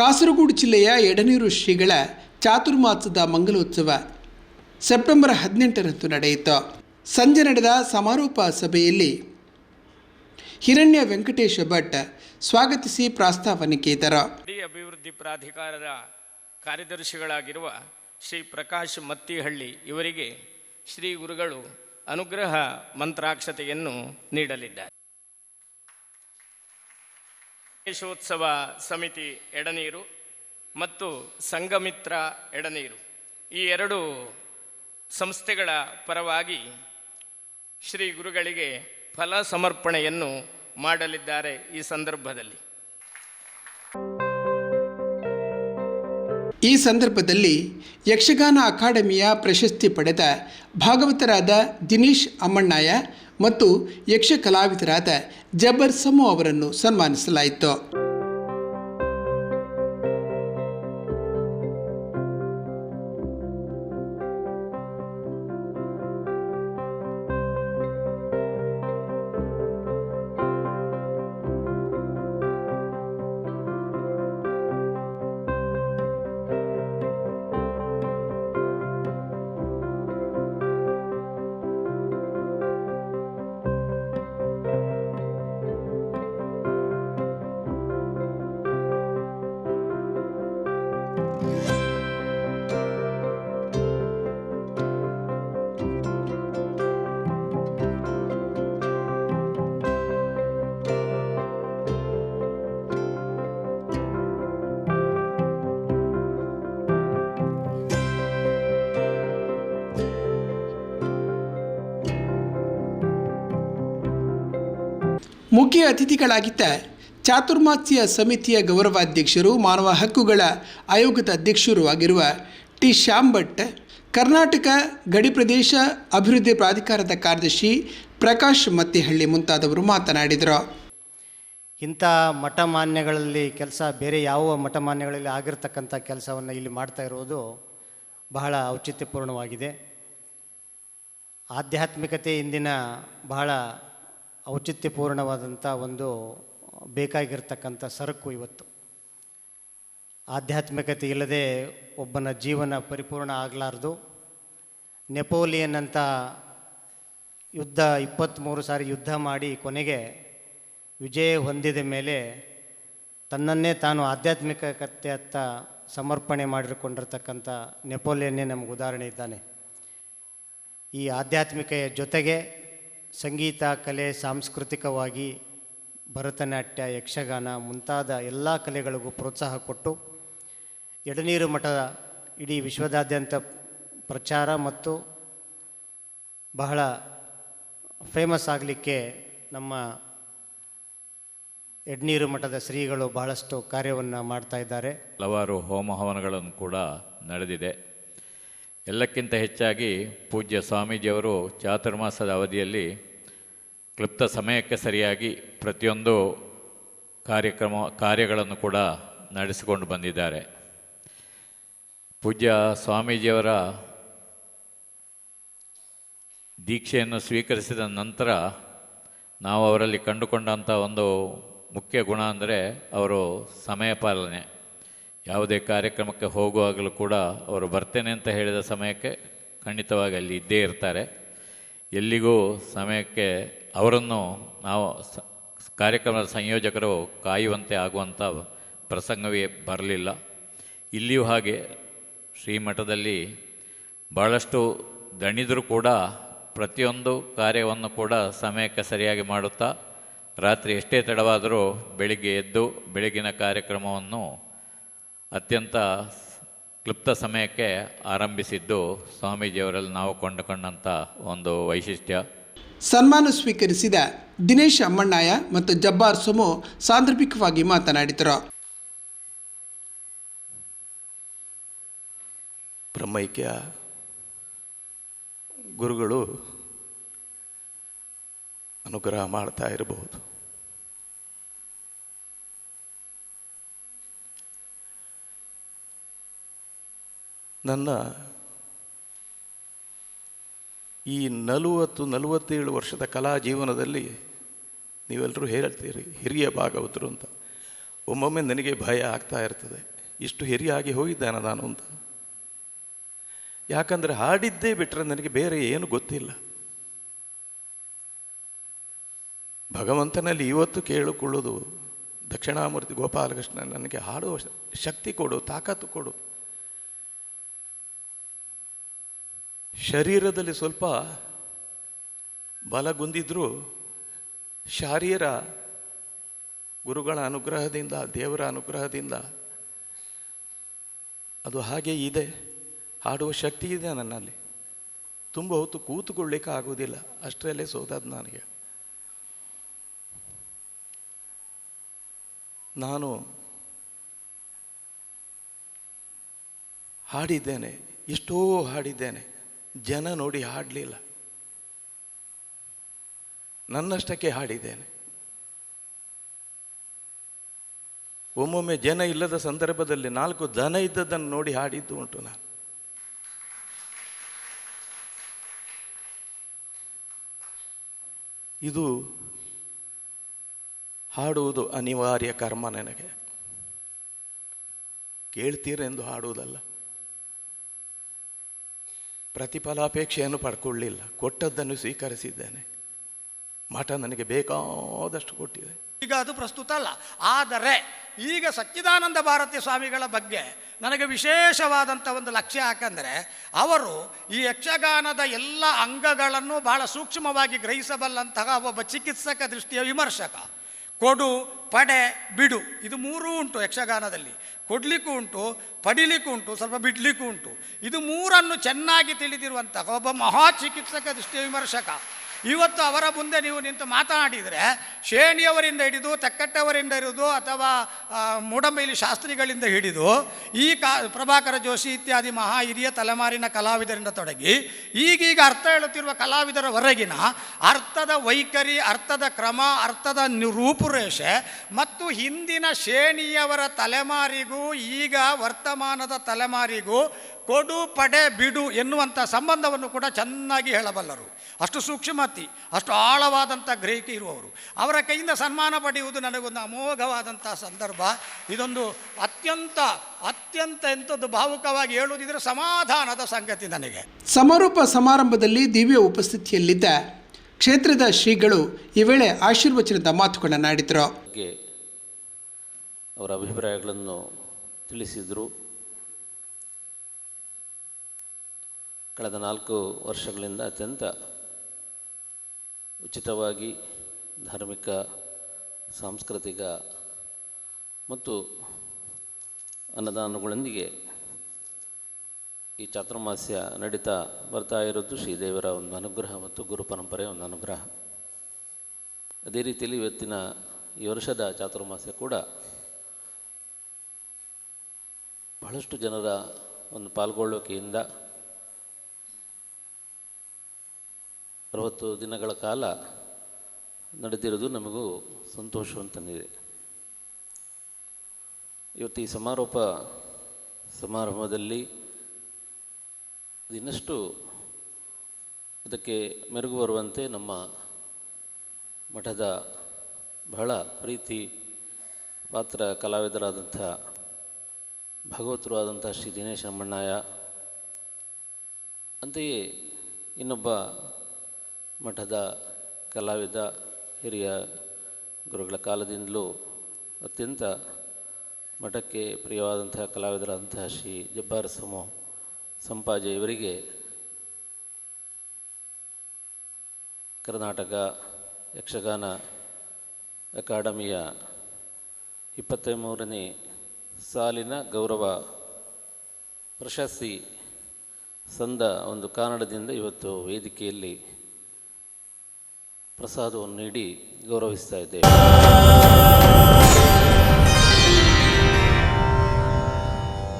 ಕಾಸರಗೋಡು ಜಿಲ್ಲೆಯ ಎಡನೀರು ಶ್ರೀಗಳ ಚಾತುರ್ಮಾಸದ ಮಂಗಲೋತ್ಸವ ಸೆಪ್ಟೆಂಬರ್ ಹದಿನೆಂಟರಂದು ನಡೆಯಿತು. ಸಂಜೆ ನಡೆದ ಸಮಾರೋಪ ಸಭೆಯಲ್ಲಿ ಹಿರಣ್ಯ ವೆಂಕಟೇಶ ಭಟ್ ಸ್ವಾಗತಿಸಿ ಪ್ರಾಸ್ತಾವನೆ ಕೇಳಿದರು. ಅಭಿವೃದ್ಧಿ ಪ್ರಾಧಿಕಾರದ ಕಾರ್ಯದರ್ಶಿಗಳಾಗಿರುವ ಶ್ರೀ ಪ್ರಕಾಶ್ ಮತ್ತಿಹಳ್ಳಿ ಇವರಿಗೆ ಶ್ರೀ ಗುರುಗಳು ಅನುಗ್ರಹ ಮಂತ್ರಾಕ್ಷತೆಯನ್ನು ನೀಡಲಿದ್ದಾರೆ. ಗಣೇಶೋತ್ಸವ ಸಮಿತಿ ಎಡನೀರು ಮತ್ತು ಸಂಘಮಿತ್ರ ಎಡನೀರು. ಈ ಎರಡು ಸಂಸ್ಥೆಗಳ ಪರವಾಗಿ ಶ್ರೀ ಗುರುಗಳಿಗೆ ಫಲ ಸಮರ್ಪಣೆಯನ್ನು ಮಾಡಲಿದ್ದಾರೆ ಈ ಸಂದರ್ಭದಲ್ಲಿ. ಈ ಸಂದರ್ಭದಲ್ಲಿ ಯಕ್ಷಗಾನ ಅಕಾಡೆಮಿಯ ಪ್ರಶಸ್ತಿ ಪಡೆದ ಭಾಗವತರಾದ ದಿನೇಶ್ ಅಮ್ಮಣ್ಣಾಯ ಮತ್ತು ಯಕ್ಷ ಕಲಾವಿದರಾದ ಜಬ್ಬರ್ ಸಮೋ ಅವರನ್ನು ಸನ್ಮಾನಿಸಲಾಯಿತು. ಮುಖ್ಯ ಅತಿಥಿಗಳಾಗಿದ್ದ ಚಾತುರ್ಮಾಸ್ಯ ಸಮಿತಿಯ ಗೌರವಾಧ್ಯಕ್ಷರು, ಮಾನವ ಹಕ್ಕುಗಳ ಆಯೋಗದ ಅಧ್ಯಕ್ಷರೂ ಆಗಿರುವ ಟಿ. ಶ್ಯಾಮ್ ಭಟ್ ಕರ್ನಾಟಕ ಗಡಿ ಪ್ರದೇಶ ಅಭಿವೃದ್ಧಿ ಪ್ರಾಧಿಕಾರದ ಕಾರ್ಯದರ್ಶಿ ಪ್ರಕಾಶ್ ಮತ್ತಿಹಳ್ಳಿ ಮುಂತಾದವರು ಮಾತನಾಡಿದರು. ಇಂಥ ಮಠಮಾನ್ಯಗಳಲ್ಲಿ ಕೆಲಸ ಬೇರೆ ಯಾವ ಮಠಮಾನ್ಯಗಳಲ್ಲಿ ಆಗಿರ್ತಕ್ಕಂಥ ಕೆಲಸವನ್ನು ಇಲ್ಲಿ ಮಾಡ್ತಾ ಇರುವುದು ಬಹಳ ಔಚಿತ್ಯಪೂರ್ಣವಾಗಿದೆ. ಆಧ್ಯಾತ್ಮಿಕತೆ ಇಂದಿನ ಬಹಳ ಔಚಿತ್ಯಪೂರ್ಣವಾದಂಥ ಒಂದು ಬೇಕಾಗಿರ್ತಕ್ಕಂಥ ಸರಕು ಇವತ್ತು. ಆಧ್ಯಾತ್ಮಿಕತೆ ಇಲ್ಲದೆ ಒಬ್ಬನ ಜೀವನ ಪರಿಪೂರ್ಣ ಆಗಲಾರ್ದು. ನೆಪೋಲಿಯನ್ ಅಂತ ಯುದ್ಧ ಇಪ್ಪತ್ತ್ಮೂರು ಸಾರಿ ಯುದ್ಧ ಮಾಡಿ ಕೊನೆಗೆ ವಿಜಯ ಹೊಂದಿದ ಮೇಲೆ ತನ್ನನ್ನೇ ತಾನು ಆಧ್ಯಾತ್ಮಿಕತೆಯತ್ತ ಸಮರ್ಪಣೆ ಮಾಡಿಕೊಂಡಿರ್ತಕ್ಕಂಥ ನೆಪೋಲಿಯನ್ನೇ ನಮಗೆ ಉದಾಹರಣೆ ಇದ್ದಾನೆ. ಈ ಆಧ್ಯಾತ್ಮಿಕೆಯ ಜೊತೆಗೆ ಸಂಗೀತ, ಕಲೆ, ಸಾಂಸ್ಕೃತಿಕವಾಗಿ ಭರತನಾಟ್ಯ, ಯಕ್ಷಗಾನ ಮುಂತಾದ ಎಲ್ಲ ಕಲೆಗಳಿಗೂ ಪ್ರೋತ್ಸಾಹ ಕೊಟ್ಟು ಎಡನೀರು ಮಠದ ಇಡೀ ವಿಶ್ವದಾದ್ಯಂತ ಪ್ರಚಾರ ಮತ್ತು ಬಹಳ ಫೇಮಸ್ ಆಗಲಿಕ್ಕೆ ನಮ್ಮ ಎಡ್ನೀರು ಮಠದ ಶ್ರೀಗಳು ಬಹಳಷ್ಟು ಕಾರ್ಯವನ್ನು ಮಾಡ್ತಾ ಇದ್ದಾರೆ. ಹಲವಾರು ಹೋಮ ಹವನಗಳನ್ನು ಕೂಡ ನಡೆದಿದೆ. ಎಲ್ಲಕ್ಕಿಂತ ಹೆಚ್ಚಾಗಿ ಪೂಜ್ಯ ಸ್ವಾಮೀಜಿಯವರು ಚಾತುರ್ಮಾಸದ ಅವಧಿಯಲ್ಲಿ ಕ್ಲುಪ್ತ ಸಮಯಕ್ಕೆ ಸರಿಯಾಗಿ ಪ್ರತಿಯೊಂದು ಕಾರ್ಯಕ್ರಮ, ಕಾರ್ಯಗಳನ್ನು ಕೂಡ ನಡೆಸಿಕೊಂಡು ಬಂದಿದ್ದಾರೆ. ಪೂಜ್ಯ ಸ್ವಾಮೀಜಿಯವರ ದೀಕ್ಷೆಯನ್ನು ಸ್ವೀಕರಿಸಿದ ನಂತರ ನಾವು ಅವರಲ್ಲಿ ಕಂಡುಕೊಂಡಂಥ ಒಂದು ಮುಖ್ಯ ಗುಣ ಅಂದರೆ ಅವರು ಸಮಯ ಪಾಲನೆ. ಯಾವುದೇ ಕಾರ್ಯಕ್ರಮಕ್ಕೆ ಹೋಗುವಾಗಲೂ ಕೂಡ ಅವರು ಬರ್ತೇನೆ ಅಂತ ಹೇಳಿದ ಸಮಯಕ್ಕೆ ಖಂಡಿತವಾಗಿ ಅಲ್ಲಿ ಇದ್ದೇ ಇರ್ತಾರೆ. ಎಲ್ಲಿಗೂ ಸಮಯಕ್ಕೆ ಅವರನ್ನು ನಾವು ಕಾರ್ಯಕ್ರಮದ ಸಂಯೋಜಕರು ಕಾಯುವಂತೆ ಆಗುವಂಥ ಪ್ರಸಂಗವೇ ಬರಲಿಲ್ಲ. ಇಲ್ಲಿಯೂ ಹಾಗೆ ಶ್ರೀಮಠದಲ್ಲಿ ಭಾಳಷ್ಟು ದಣಿದರೂ ಕೂಡ ಪ್ರತಿಯೊಂದು ಕಾರ್ಯವನ್ನು ಕೂಡ ಸಮಯಕ್ಕೆ ಸರಿಯಾಗಿ ಮಾಡುತ್ತಾ ರಾತ್ರಿ ಎಷ್ಟೇ ತಡವಾದರೂ ಬೆಳಿಗ್ಗೆ ಎದ್ದು ಬೆಳಗಿನ ಕಾರ್ಯಕ್ರಮವನ್ನು ಅತ್ಯಂತ ಕ್ಲುಪ್ತ ಸಮಯಕ್ಕೆ ಆರಂಭಿಸಿದ್ದು ಸ್ವಾಮೀಜಿಯವರಲ್ಲಿ ನಾವು ಕೊಂಡುಕೊಂಡಂಥ ಒಂದು ವೈಶಿಷ್ಟ್ಯ. ಸನ್ಮಾನ ಸ್ವೀಕರಿಸಿದ ದಿನೇಶ್ ಅಮ್ಮಣ್ಣಾಯ ಮತ್ತು ಜಬ್ಬಾರ್ ಸುಮು ಸಾಂದರ್ಭಿಕವಾಗಿ ಮಾತನಾಡಿದರು. ಬ್ರಹ್ಮೈಕ್ಯ ಗುರುಗಳು ಅನುಗ್ರಹ ಮಾಡ್ತಾ ಇರಬಹುದು. ನನ್ನ ಈ ನಲವತ್ತು ನಲವತ್ತೇಳು ವರ್ಷದ ಕಲಾ ಜೀವನದಲ್ಲಿ ನೀವೆಲ್ಲರೂ ಹೇಳ್ತೀರಿ, ಹಿರಿಯ ಭಾಗವತರು ಅಂತ. ಒಮ್ಮೊಮ್ಮೆ ನನಗೆ ಭಯ ಆಗ್ತಾ ಇರ್ತದೆ. ಇಷ್ಟು ಹಿರಿಯಾಗಿ ಹೋಗಿದ್ದಾನ ನಾನು ಅಂತ. ಯಾಕಂದರೆ ಹಾಡಿದ್ದೇ ಬಿಟ್ಟರೆ ನನಗೆ ಬೇರೆ ಏನು ಗೊತ್ತಿಲ್ಲ. ಭಗವಂತನಲ್ಲಿ ಇವತ್ತು ಕೇಳಿಕೊಳ್ಳೋದು ದಕ್ಷಿಣಾಮೂರ್ತಿ ಗೋಪಾಲಕೃಷ್ಣ ನನಗೆ ಹಾಡುವ ಶಕ್ತಿ ಕೊಡು, ತಾಕತ್ತು ಕೊಡು. ಶರೀರದಲ್ಲಿ ಸ್ವಲ್ಪ ಬಲಗುಂದಿದ್ರೂ ಶಾರೀರ ಗುರುಗಳ ಅನುಗ್ರಹದಿಂದ, ದೇವರ ಅನುಗ್ರಹದಿಂದ ಅದು ಹಾಗೆ ಇದೆ. ಹಾಡುವ ಶಕ್ತಿ ಇದೆ ನನ್ನಲ್ಲಿ. ತುಂಬ ಹೊತ್ತು ಕೂತುಕೊಳ್ಳಿಕ್ಕೆ ಆಗೋದಿಲ್ಲ ಅಷ್ಟರಲ್ಲೇ ಸೋದದ್ದು ನನಗೆ. ನಾನು ಹಾಡಿದ್ದೇನೆ. ಎಷ್ಟೋ ಹಾಡಿದ್ದೇನೆ. ಜನ ನೋಡಿ ಹಾಡಲಿಲ್ಲ. ನನ್ನಷ್ಟಕ್ಕೆ ಹಾಡಿದ್ದೇನೆ. ಒಮ್ಮೊಮ್ಮೆ ಜನ ಇಲ್ಲದ ಸಂದರ್ಭದಲ್ಲಿ ನಾಲ್ಕು ದನ ಇದ್ದದನ್ನು ನೋಡಿ ಹಾಡಿದ್ದು ಉಂಟು ನಾನು. ಇದು ಹಾಡುವುದು ಅನಿವಾರ್ಯ ಕರ್ಮ ನನಗೆ. ಕೇಳ್ತೀರೆಂದು ಹಾಡುವುದಲ್ಲ. ಪ್ರತಿಫಲಾಪೇಕ್ಷೆಯನ್ನು ಪಡ್ಕೊಳ್ಳಿಲ್ಲ. ಕೊಟ್ಟದ್ದನ್ನು ಸ್ವೀಕರಿಸಿದ್ದೇನೆ. ಮಠ ನನಗೆ ಬೇಕಾದಷ್ಟು ಕೊಟ್ಟಿದೆ. ಈಗ ಅದು ಪ್ರಸ್ತುತ ಅಲ್ಲ. ಆದರೆ ಈಗ ಸಚ್ಚಿದಾನಂದ ಭಾರತಿ ಸ್ವಾಮಿಗಳ ಬಗ್ಗೆ ನನಗೆ ವಿಶೇಷವಾದಂಥ ಒಂದು ಲಕ್ಷ್ಯ ಯಾಕಂದರೆ ಅವರು ಈ ಯಕ್ಷಗಾನದ ಎಲ್ಲ ಅಂಗಗಳನ್ನು ಬಹಳ ಸೂಕ್ಷ್ಮವಾಗಿ ಗ್ರಹಿಸಬಲ್ಲಂತಹ ಒಬ್ಬ ಚಿಕಿತ್ಸಕ ದೃಷ್ಟಿಯ ವಿಮರ್ಶಕ. ಕೊಡು, ಪಡೆ, ಬಿಡು. ಇದು ಮೂರೂ ಉಂಟು ಯಕ್ಷಗಾನದಲ್ಲಿ. ಕೊಡಲಿಕ್ಕೂ ಉಂಟು, ಪಡಿಲಿಕ್ಕೂ ಉಂಟು, ಸ್ವಲ್ಪ ಬಿಡಲಿಕ್ಕೂ ಉಂಟು. ಇದು ಮೂರನ್ನು ಚೆನ್ನಾಗಿ ತಿಳಿದಿರುವಂತಹ ಒಬ್ಬ ಮಹಾ ಚಿಕಿತ್ಸಕ ದೃಷ್ಟಿ ವಿಮರ್ಶಕ. ಇವತ್ತು ಅವರ ಮುಂದೆ ನೀವು ನಿಂತು ಮಾತನಾಡಿದರೆ ಶೇಣಿಯವರಿಂದ ಹಿಡಿದು ತೆಕ್ಕಟ್ಟವರಿಂದ ಹಿಡಿದು ಅಥವಾ ಮೂಡಂಬೈಲಿ ಶಾಸ್ತ್ರಿಗಳಿಂದ ಹಿಡಿದು ಈ ಕಾ, ಪ್ರಭಾಕರ ಜೋಶಿ ಇತ್ಯಾದಿ ಮಹಾ ಹಿರಿಯ ತಲೆಮಾರಿನ ಕಲಾವಿದರಿಂದ ತೊಡಗಿ ಈಗೀಗ ಅರ್ಥ ಹೇಳುತ್ತಿರುವ ಕಲಾವಿದರವರೆಗಿನ ಅರ್ಥದ ವೈಖರಿ, ಅರ್ಥದ ಕ್ರಮ, ಅರ್ಥದ ರೂಪುರೇಷೆ ಮತ್ತು ಹಿಂದಿನ ಶ್ರೇಣಿಯವರ ತಲೆಮಾರಿಗೂ ಈಗ ವರ್ತಮಾನದ ತಲೆಮಾರಿಗೂ ಕೊಡು ಪಡೆ ಬಿಡು ಎನ್ನುವಂಥ ಸಂಬಂಧವನ್ನು ಕೂಡ ಚೆನ್ನಾಗಿ ಹೇಳಬಲ್ಲರು. ಅಷ್ಟು ಸೂಕ್ಷ್ಮತಿ ಅಷ್ಟು ಆಳವಾದಂಥ ಗ್ರಹಿಕೆ ಇರುವವರು. ಅವರ ಕೈಯಿಂದ ಸನ್ಮಾನ ಪಡೆಯುವುದು ನನಗೊಂದು ಅಮೋಘವಾದಂಥ ಸಂದರ್ಭ. ಇದೊಂದು ಅತ್ಯಂತ ಅತ್ಯಂತ ಎಂಥದ್ದು ಭಾವುಕವಾಗಿ ಹೇಳುವುದಿದ್ರೆ ಸಮಾಧಾನದ ಸಂಗತಿ ನನಗೆ. ಸಮಾರೋಪ ಸಮಾರಂಭದಲ್ಲಿ ದಿವ್ಯ ಉಪಸ್ಥಿತಿಯಲ್ಲಿದ್ದ ಕ್ಷೇತ್ರದ ಶ್ರೀಗಳು ಈ ವೇಳೆ ಆಶೀರ್ವಚನದ ಮಾತುಗಳನ್ನಾಡಿದರು ಅವರ ಅಭಿಪ್ರಾಯಗಳನ್ನು ತಿಳಿಸಿದರು. ಕಳೆದ ನಾಲ್ಕು ವರ್ಷಗಳಿಂದ ಅತ್ಯಂತ ಉಚಿತವಾಗಿ ಧಾರ್ಮಿಕ, ಸಾಂಸ್ಕೃತಿಕ ಮತ್ತು ಅನ್ನದಾನಗಳೊಂದಿಗೆ ಈ ಚಾತುರ್ಮಾಸ್ಯ ನಡೀತಾ ಬರ್ತಾ ಇರೋದು ಶ್ರೀದೇವರ ಒಂದು ಅನುಗ್ರಹ ಮತ್ತು ಗುರು ಪರಂಪರೆಯ ಒಂದು ಅನುಗ್ರಹ. ಅದೇ ರೀತಿಯಲ್ಲಿ ಇವತ್ತಿನ ಈ ವರ್ಷದ ಚಾತುರ್ಮಾಸ್ಯ ಕೂಡ ಬಹಳಷ್ಟು ಜನರ ಒಂದು ಪಾಲ್ಗೊಳ್ಳುವಿಕೆಯಿಂದ ಅರವತ್ತು ದಿನಗಳ ಕಾಲ ನಡೆದಿರೋದು ನಮಗೂ ಸಂತೋಷವಂತನಿದೆ ಇವತ್ತು ಈ ಸಮಾರೋಪ ಸಮಾರಂಭದಲ್ಲಿ ಇನ್ನಷ್ಟು ಇದಕ್ಕೆ ಮೆರುಗು ಬರುವಂತೆ ನಮ್ಮ ಮಠದ ಬಹಳ ಪ್ರೀತಿ ಪಾತ್ರ ಕಲಾವಿದರಾದಂಥ ಭಗವತರು ಆದಂಥ ಶ್ರೀ ದಿನೇಶ್ ಅಮ್ಮಣ್ಣಯ್ಯ, ಅಂತೆಯೇ ಇನ್ನೊಬ್ಬ ಮಠದ ಕಲಾವಿದ ಹಿರಿಯ ಗುರುಗಳ ಕಾಲದಿಂದಲೂ ಅತ್ಯಂತ ಮಠಕ್ಕೆ ಪ್ರಿಯವಾದಂತಹ ಕಲಾವಿದರಾದಂತಹ ಶ್ರೀ ಜಬ್ಬಾರ್ ಸಮೋ ಸಂಪಾಜೆ ಇವರಿಗೆ ಕರ್ನಾಟಕ ಯಕ್ಷಗಾನ ಅಕಾಡೆಮಿಯ ಇಪ್ಪತ್ತ ಸಾಲಿನ ಗೌರವ ಪ್ರಶಸ್ತಿ ಸಂದ ಒಂದು ಕಾರಣದಿಂದ ಇವತ್ತು ವೇದಿಕೆಯಲ್ಲಿ ಪ್ರಸಾದವನ್ನು ನೀಡಿ ಗೌರವಿಸ್ತಾ ಇದ್ದೇವೆ.